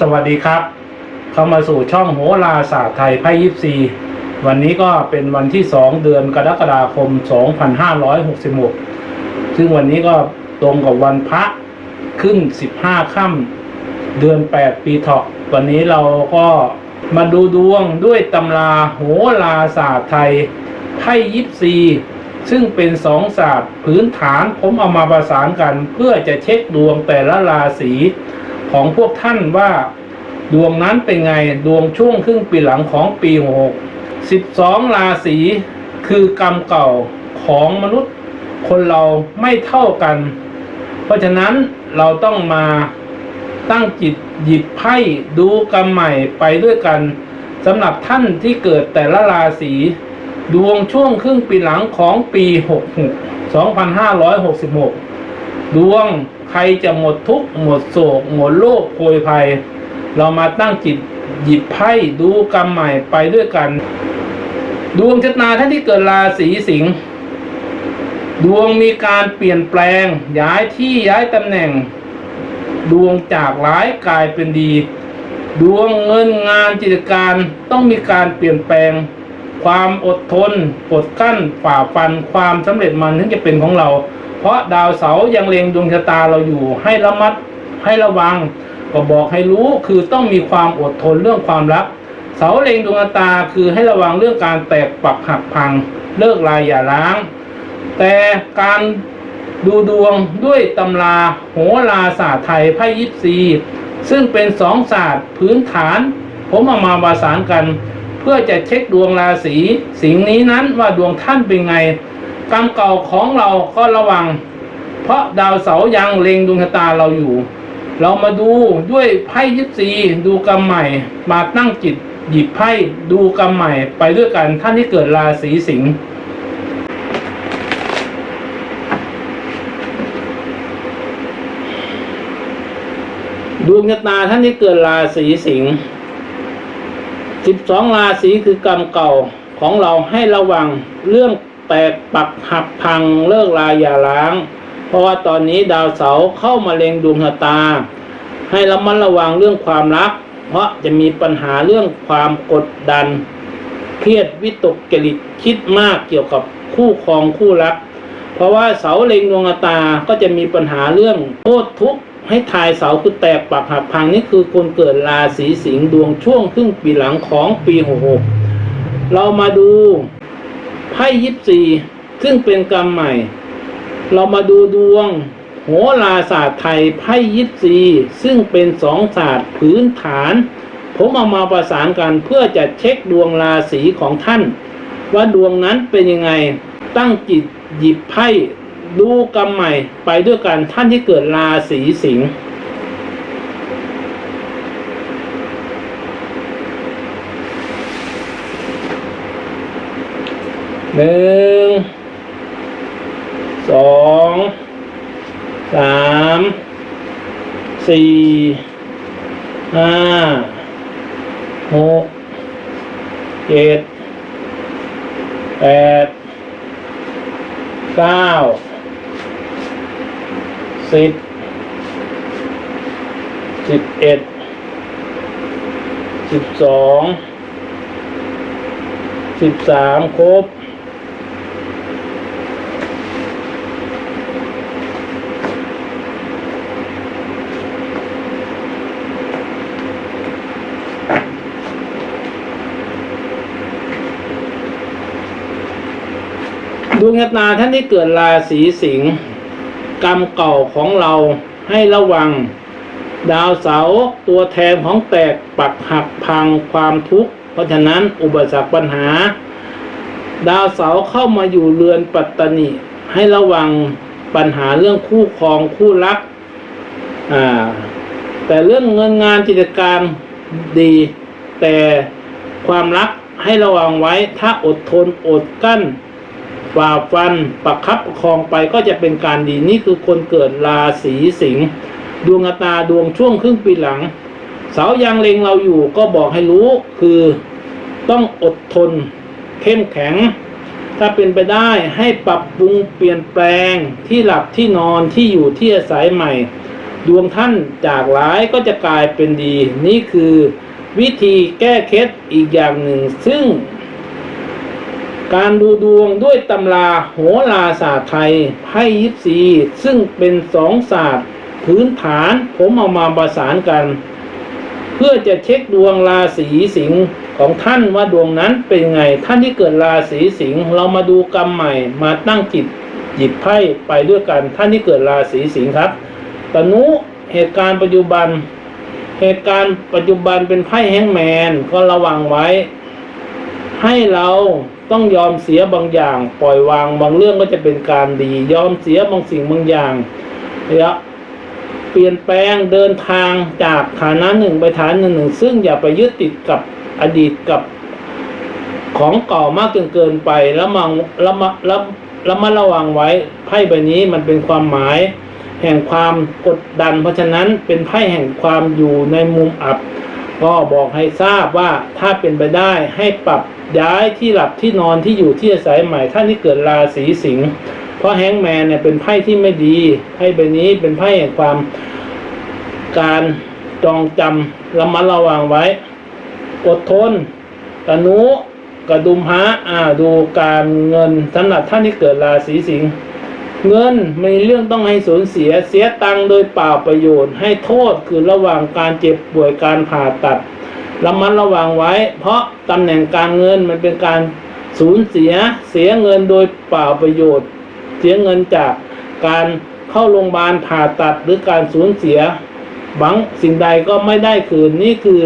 สวัสดีครับ เข้ามาสู่ช่องโหราศาสตร์ไทยไพ่ยิปซีวันนี้ก็เป็นวันที่2เดือนกรกฎาคม 2566 ซึ่งวันนี้ก็ตรงกับวันพระขึ้น 15 ค่ำเดือน 8 ปีเถาะวันนี้เราก็มาดูดวงด้วยตำราโหราศาสตร์ไทยไพ่ยิปซีซึ่งเป็นสองศาสตร์พื้นฐานผมเอามาประสานกันเพื่อจะเช็คดวงแต่ละราศี ของพวกท่านว่า ดวงนั้นเป็นไงดวงช่วงครึ่งปีหลังของปี6 12ราศีคือกรรมเก่าของมนุษย์คนเราไม่เท่ากัน เพราะฉะนั้นเราต้องมาตั้งจิตหยิบไพ่ดูกรรมใหม่ไปด้วยกันสำหรับท่านที่เกิดแต่ละราศีดวงช่วงครึ่งปีหลังของปี 66 2566 ดวง ใครจะหมดทุกข์หมดโศก หมดโรคโพยภัย เรามาตั้งจิตหยิบไพ่ดูกรรมใหม่ไปด้วยกัน ดวงชะตาท่านที่เกิดราศีสิงห์ดวงมีการเปลี่ยนแปลง ย้ายที่ย้ายตำแหน่ง ดวงจากร้ายกลายเป็นดี ดวงเงินงานกิจการต้องมีการเปลี่ยนแปลง ความอดทนอดกั้นฝ่าฟันความสำเร็จมันถึงจะเป็นของเรา ราะดาวเสาร์ยังเล็งดวงชะตาเราอยู่ให้ระมัดให้ระวัง ก็บอกให้รู้คือต้องมีความอดทนเรื่องความรัก เสาเล็งดวงชะตาคือให้ระวังเรื่องการแตกปักหักพัง เลิกลายอย่าร้าง แต่การดูดวงด้วยตำราโหราศาสตร์ไทยไพ่ยิปซีซึ่งเป็นสองศาสตร์พื้นฐาน ผมเอามาประสานกัน เพื่อจะเช็คดวงราศีสิ่งนี้นั้นว่าดวงท่านเป็นไง กรรมเก่าของเราก็ระวัง เพราะดาวเสายังเล็งดวงชะตาเราอยู่ เรามาดูด้วยไพ่ยิปซีดูกรรมใหม่ มาตั้งจิตหยิบไพ่ดูกรรมใหม่ไปด้วยกันท่านที่เกิดราศีสิงห์ดวงชะตาท่านที่เกิดราศีสิงห์สิบสองราศีคือกรรมเก่าของเราให้ระวังเรื่อง แตกปักหักพังเลิกลาอย่าล้าง เพราะว่าตอนนี้ดาวเสาร์เข้ามาเล็งดวงชะตา ให้ระมัดระวังเรื่องความรัก เพราะจะมีปัญหาเรื่องความกดดัน เครียดวิตกจริตคิดมากเกี่ยวกับคู่ครองคู่รัก เพราะว่าเสาเล็งดวงชะตาก็จะมีปัญหาเรื่องโทษทุกข์ให้ทายเสาคือแตกปักหักพังนี่คือคนเกิดราศีสิงห์ดวงช่วงครึ่งปีหลังของปี66เรามาดู ไพ่ยิปซีซึ่งเป็นกรรมใหม่ เรามาดูดวง โหราศาสตร์ไทยไพ่ยิปซีซึ่งเป็นสองศาสตร์พื้นฐาน ผมเอามาประสานกันเพื่อจะเช็คดวงราศีของท่าน ว่าดวงนั้นเป็นยังไงตั้งจิตหยิบไพ่ดูกรรมใหม่ไปด้วยกันท่านที่เกิดราศีสิงห์ หนึ่งสองสามสี่ห้าหกเจ็ดแปดเก้าสิบสิบเอ็ดสิบสองสิบสามครบ ดวงชะตาท่านที่เกิดราศีสิงห์กรรมเก่าของเราให้ระวัง ดาวเสาร์ตัวแทนของแตกปักหักพังความทุกข์ เพราะฉะนั้นอุปสรรคปัญหา ดาวเสาร์เข้ามาอยู่เรือนปัตตนิให้ระวังปัญหาเรื่องคู่ครองคู่รักอ่าแต่เรื่องเงินงานกิจการดี แต่ความรักให้ระวังไว้ถ้าอดทนอดกั้น ฝ่าฟันประคับประคองไปก็จะเป็นการดีนี่คือคนเกิดราศีสิงห์ดวงตาดวงช่วงครึ่งปีหลัง เสายังเล็งเราอยู่ก็บอกให้รู้คือต้องอดทนเข้มแข็ง ถ้าเป็นไปได้ให้ปรับปรุงเปลี่ยนแปลงที่หลับที่นอนที่อยู่ที่อาศัยใหม่ ดวงท่านจากร้ายก็จะกลายเป็นดี นี่คือวิธีแก้เคล็ดอีกอย่างหนึ่ง ซึ่ง การดูดวงด้วยตำราโหราศาสตร์ไทยไพ่ยิปซีซึ่งเป็นสองศาสตร์พื้นฐานผมเอามาประสานกัน เพื่อจะเช็คดวงราศีสิงห์ของท่านว่าดวงนั้นเป็นไง ท่านที่เกิดราศีสิงห์เรามาดูกรรมใหม่มาตั้งจิตหยิบไพ่ไปด้วยกัน ท่านที่เกิดราศีสิงห์ครับตนุเหตุการณ์ปัจจุบัน เหตุการณ์ปัจจุบันเป็นไพ่แฮงแมนก็ระวังไว้ ให้เรา ต้องยอมเสียบางอย่าง ปล่อยวางบางเรื่องก็จะเป็นการดี ยอมเสียบางสิ่งบางอย่างแล้วเปลี่ยนแปลงเดินทางจากฐานะหนึ่งไปฐานะหนึ่ง ซึ่งอย่าไปยึดติดกับอดีตกับของเก่ามากจนเกินไปแล้วมังแล้วมาแล้วแล้วมาระวังไว้ไพ่ใบนี้มันเป็นความหมาย แห่งความกดดัน เพราะฉะนั้นเป็นไพ่แห่งความอยู่ในมุมอับ ก็บอกให้ทราบว่าถ้าเป็นไปได้ให้ปรับย้ายที่หลับที่นอนที่อยู่ที่อาศัยใหม่ท่านที่เกิดราศีสิงห์เพราะแฮงแมนเนี่ยเป็นไพ่ที่ไม่ดีไพ่ใบนี้เป็นไพ่แห่งความการจองจำระมัดระวังไว้ อดทนตนุกระดุมฮะอ่าดูการเงินสำหรับท่านที่เกิดราศีสิงห์ เงินมีเรื่องต้องให้สูญเสียเสียตังค์โดยเปล่าประโยชน์ ให้โทษคือระหว่างการเจ็บป่วยการผ่าตัดระมัดระวังไว้ เพราะตำแหน่งการเงินมันเป็นการสูญเสียเสียเงินโดยเปล่าประโยชน์ เสียเงินจากการเข้าโรงพยาบาลผ่าตัดหรือการสูญเสียบางสิ่งใดก็ไม่ได้คืนนี่คือ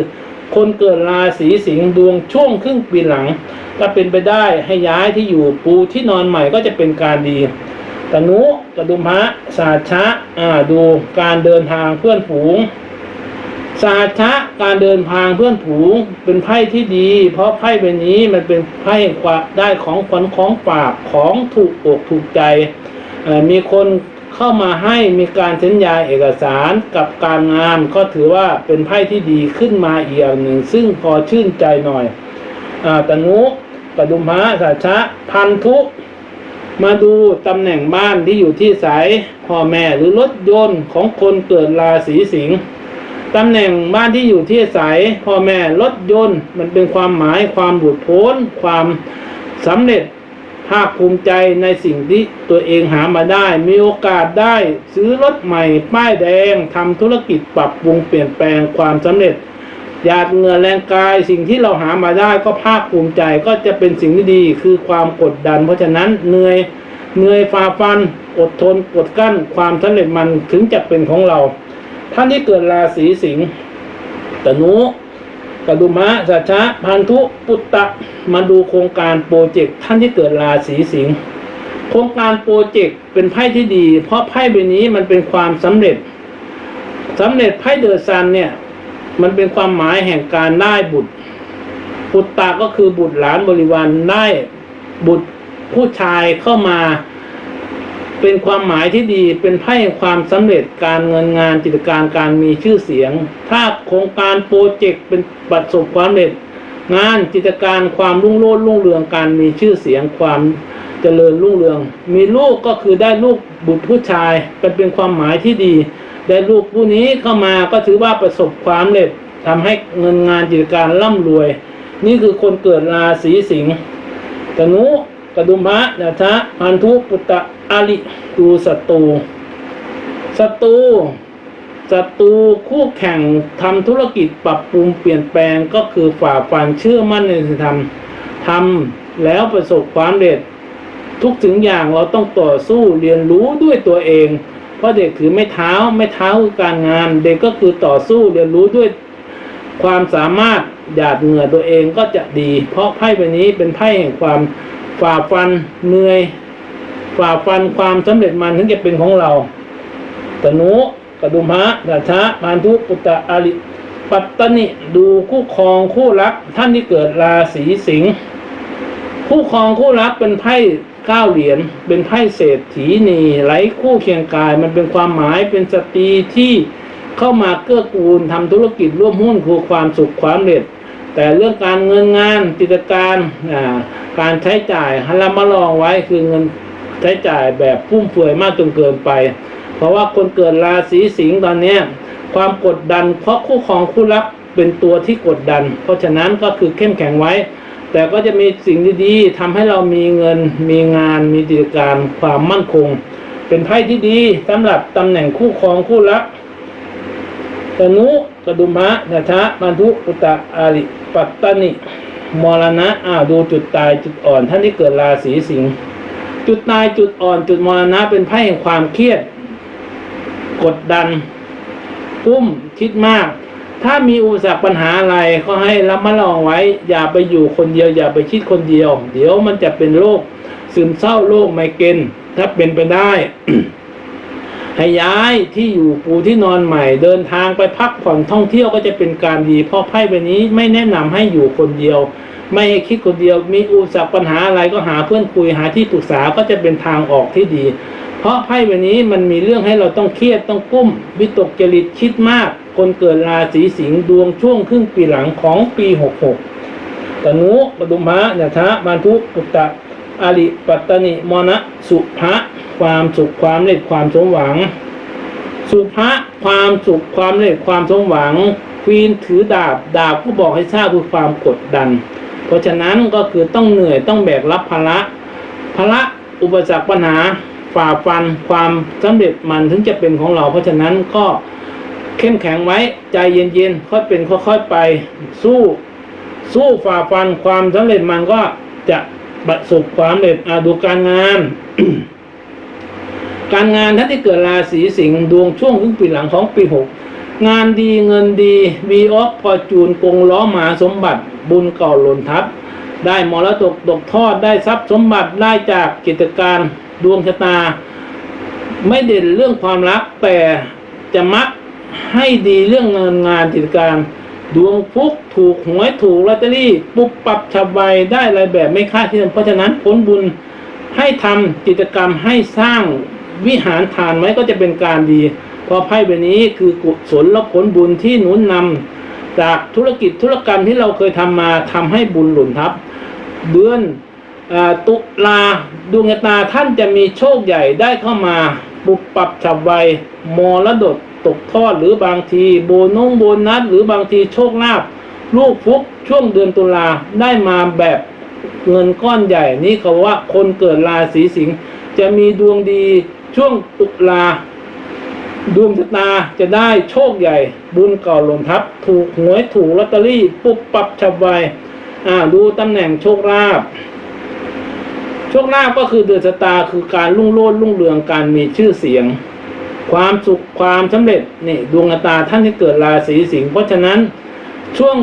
คนเกิดราศีสิงห์ดวงช่วงครึ่งปีหลังถ้าเป็นไปได้ให้ย้ายที่อยู่ปูที่นอนใหม่ก็จะเป็นการดี ตนุกระดุมพระสาชะอ่าดูการเดินทางเพื่อนฝูง สาชะการเดินทางเพื่อนผูงเป็นไพ่ที่ดี เพราะไพ่ใบนี้มันเป็นไพ่ความได้ของขวัญของฝากของถูกอกถูกใจมีคนเข้ามาให้มีการเซ็นยาเอกสารกับการงานก็ถือว่าเป็นไพ่ที่ดีขึ้นมาอีกอย่างหนึ่ง ซึ่งพอชื่นใจหน่อยอาตนุกระดุมพระสาชะพันธุ มาดูตำแหน่งบ้านที่อยู่ที่สายพ่อแม่หรือรถยนต์ของคนเกิดราศีสิงห์ตำแหน่งบ้านที่อยู่ที่อายพ่อแม่รถยนต์ มันเป็นความหมายความหลุดพ้น ความสำเร็จภาคภูมิใจในสิ่งที่ตัวเองหามาได้ มีโอกาสได้ซื้อรถใหม่ ป้ายแดงทำธุรกิจปรับปรุงเปลี่ยนแปลงความสำเร็จ หยาดเหงื่อแรงกายสิ่งที่เราหามาได้ก็ภาคภูมิใจก็จะเป็นสิ่งที่ดีคือความกดดัน เพราะฉะนั้นเหนื่อยเหนื่อยฝ่าฟัน อดทนกดกั้นความสำเร็จมันถึงจะเป็นของเรา ท่านที่เกิดราศีสิงห์ตนุกระดุมะสัชชะพันธุปุตตะมาดูโครงการโปรเจกต์ท่านที่เกิดราศีสิงห์โครงการโปรเจกต์เป็นไพ่ที่ดี เพราะไพ่ใบนี้มันเป็นความสำเร็จสำเร็จไพ่เดอะซันเนี่ย มันเป็นความหมายแห่งการได้บุตรปุตตะก็คือบุตรหลานบริวารได้บุตรผู้ชายเข้ามา เป็นความหมายที่ดีเป็นไพ่แห่งความสำเร็จการเงินงานกิจการการมีชื่อเสียง ถ้าโครงการโปรเจกต์เป็นประสบความสำเร็จ งานกิจการความรุ่งโรจน์รุ่งเรืองการมีชื่อเสียงความเจริญรุ่งเรือง มีลูกก็คือได้ลูกบุตรผู้ชายเป็นเป็นความหมายที่ดี ได้ลูกผู้นี้เข้ามาก็ถือว่าประสบความเร็จทำให้เงินงานกิจการร่ำรวย นี่คือคนเกิดราศีสิงห์ตนุกระดุมพระนะทะพันธุปุตตะอาลิดูศัตรูศัตรูศัตรูคู่แข่งทำธุรกิจปรับปรุงเปลี่ยนแปลงก็คือฝ่าฟันเชื่อมั่นในสิ่งทำทำแล้วประสบความเร็จ ทุกสิ่งอย่างเราต้องต่อสู้เรียนรู้ด้วยตัวเอง เพราะเด็กถือไม่เท้าไม่เท้าคือการงาน เด็กก็คือต่อสู้เรียนรู้ด้วยความสามารถหยาดเหงื่อตัวเองก็จะดี เพราะไพ่ใบนี้เป็นไพ่แห่งความฝ่าฟันเหนื่อยฝ่าฟันความสำเร็จมันถึงจะเป็นของเราตนุกระดุมพระราชะพานทุปุตตะอาลิปัตตนิดูคู่ครองคู่รัก ท่านที่เกิดราศีสิงห์คู่ครองคู่รักเป็นไพ่ เก้าเหรียญเป็นไพ่เศรษฐีนีไหลคู่เคียงกาย มันเป็นความหมายเป็นสตรีที่เข้ามาเกื้อกูลทำธุรกิจร่วมหุ้นคือความสุขความเร็จ แต่เรื่องการเงินงานกิจการการใช้จ่ายให้ระมัดระวังไว้คือเงินใช้จ่ายแบบฟุ่มเฟือยมากจนเกินไป เพราะว่าคนเกิดราศีสิงห์ตอนนี้ความกดดันเพราะคู่ครองคู่รักเป็นตัวที่กดดัน เพราะฉะนั้นก็คือเข้มแข็งไว้ แต่ก็จะมีสิ่งดีๆทำให้เรามีเงิน มีงาน มีกิจการ ความมั่นคง เป็นไพ่ที่ดีสำหรับตำแหน่งคู่ครองคู่รักตนุกระดุมะนะทะมันทุอุตะอาริปัตตนิมรณะอ้าวดูจุดตายจุดอ่อน ท่านที่เกิดราศีสิงห์จุดตายจุดอ่อน จุดมรณะเป็นไพ่แห่งความเครียด กดดันกุ้มคิดมาก ถ้ามีอุปสรรคปัญหาอะไรก็ให้ระมัดระวังไว้ อย่าไปอยู่คนเดียว อย่าไปคิดคนเดียว เดี๋ยวมันจะเป็นโรคซึมเศร้าโรคไมเกรนถ้าเป็นไปได้ให้ย้ายที่อยู่ปูที่นอนใหม่ เดินทางไปพักผ่อนท่องเที่ยวก็จะเป็นการดี เพราะไพ่ใบนี้ไม่แนะนำให้อยู่คนเดียว ไม่ให้คิดคนเดียว มีอุปสรรคปัญหาอะไรก็หาเพื่อนคุยหาที่ปรึกษาก็จะเป็นทางออกที่ดี เพราะไพ่ใบนี้มันมีเรื่องให้เราต้องเครียดต้องกุ้มวิตกจริตคิดมาก คนเกิดราศีสิงห์ดวงช่วงครึ่งปีหลังของปี66ตนุปดุมะนะทะมันทุปุตตะอาริปัตตนิมนะสุภะความสุขความเล็ดความสมหวัง สุภะความสุขความเล็ดความสมหวังควีนถือดาบดาบก็บอกให้ทราบคือความกดดัน เพราะฉะนั้นก็คือต้องเหนื่อยต้องแบกรับภาระภาระอุปสรรคปัญหาฝ่าฟันความสำเร็จมันถึงจะเป็นของเรา เพราะฉะนั้นก็ เข้มแข็งไว้ใจเย็นๆค่อยเป็นค่อยๆไปสู้ สู้ฝ่าฟันความสำเร็จมันก็จะประสบความสำเร็จอาดูการงาน การงานท่านที่เกิดราศีสิงห์ดวงช่วงครึ่งปีหลังของปีหกงานดีเงินดีวีออฟพอจูนกงล้อหมาสมบัติบุญเก่าหล่นทับ ได้มรดกตกทอดได้ทรัพย์สมบัติได้จากกิจการดวงชะตา ไม่เด่นเรื่องความรักแต่จะมัก ให้ดีเรื่องเงินงานกิจการ ดวงฟุกถูกหวยถูกลอตเตอรี่ ปุบปับฉับไวได้อะไรแบบไม่คาดคิดเพราะฉะนั้นผลบุญให้ทำกิจกรรมให้สร้างวิหารทานไว้ก็จะเป็นการดีเพราะไพ่ใบนี้คือกุศลและผลบุญที่หนุนนำจากธุรกิจธุรกรรมที่เราเคยทำมาทำให้บุญหล่นทับ เดือนอตุลาดวงตาท่านจะมีโชคใหญ่ได้เข้ามา ปุบปรับฉับไวมรดก ตกทอดหรือบางทีโบนงโบนัสหรือบางทีโชคลาภลูกฟุกช่วงเดือนตุลาได้มาแบบเงินก้อนใหญ่นี่เขาว่าคนเกิดราศีสิงห์จะมีดวงดีช่วงตุลาดวงชะตาจะได้โชคใหญ่ บุญเก่าล่นทับ ถูกหวยถูกลอตเตอรี่ปุ๊บปับฉับไวอ่าดูตำแหน่งโชคลาภโชคลาภก็คือเดือนชะตาคือการรุ่งโรจน์รุ่งเรืองการมีชื่อเสียง ความสุขความสำเร็จนี่ดวงชะตาท่านที่เกิดราศีสิงห์เพราะฉะนั้นช่วง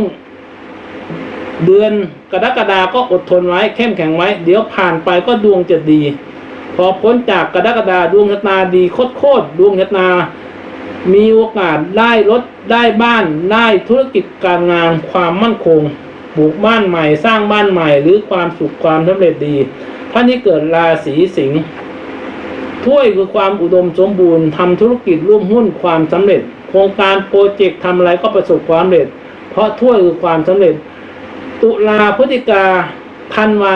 เดือนกรกฎาก็อดทนไว้เข้มแข็งไว้ เดี๋ยวผ่านไปก็ดวงจะดี พอพ้นจากกรกฎาดวงชะตาดีโคตรๆดวงชะตา มีโอกาสได้รถได้บ้านได้ธุรกิจการงานความมั่นคงปลูกบ้านใหม่สร้างบ้านใหม่หรือความสุขความสำเร็จดีท่านที่เกิดราศีสิงห์ ถ้วยคือความอุดมสมบูรณ์ทำธุรกิจร่วมหุ้นความสำเร็จ โครงการโปรเจกต์ทำอะไรก็ประสบความสำเร็จ เพราะถ้วยคือความสำเร็จ ตุลาพฤศจิกาธันวา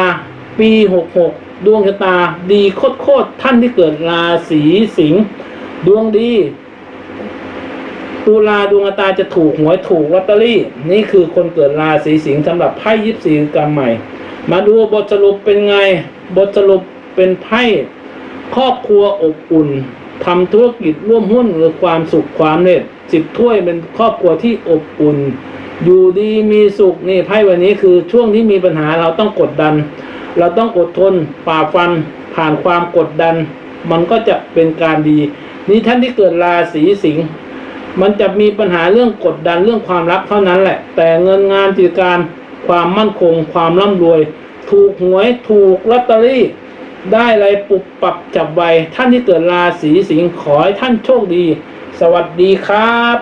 ปีหกหกดวงชะตาดีโคตรๆท่านที่เกิดราศีสิงห์ดวงดีตุลาดวงชะตาจะถูกหวยถูกลอตเตอรี่ นี่คือคนเกิดราศีสิงห์สำหรับไพ่ยิบสี่กรรมใหม่ มาดูบทสรุปเป็นไง บทสรุปเป็นไพ่ ครอบครัวอบอุ่นทำธุรกิจร่วมหุ้นหรือความสุขความเน็ตสิบถ้วยเป็นครอบครัวที่อบอุ่น อยู่ดีมีสุขนี่ไพ่วันนี้คือช่วงที่มีปัญหาเราต้องกดดัน เราต้องอดทนฝ่าฟันผ่านความกดดัน มันก็จะเป็นการดี นี่ท่านที่เกิดราศีสิงห์มันจะมีปัญหาเรื่องกดดันเรื่องความรักเท่านั้นแหละ แต่เงินงานกิจการความมั่นคง ความร่ำรวย ถูกหวยถูกลอตเตอรี่ ได้อะไรปุบปรับจับไวท่านที่เกิดราศีสิงห์ขอให้ท่านโชคดี สวัสดีครับ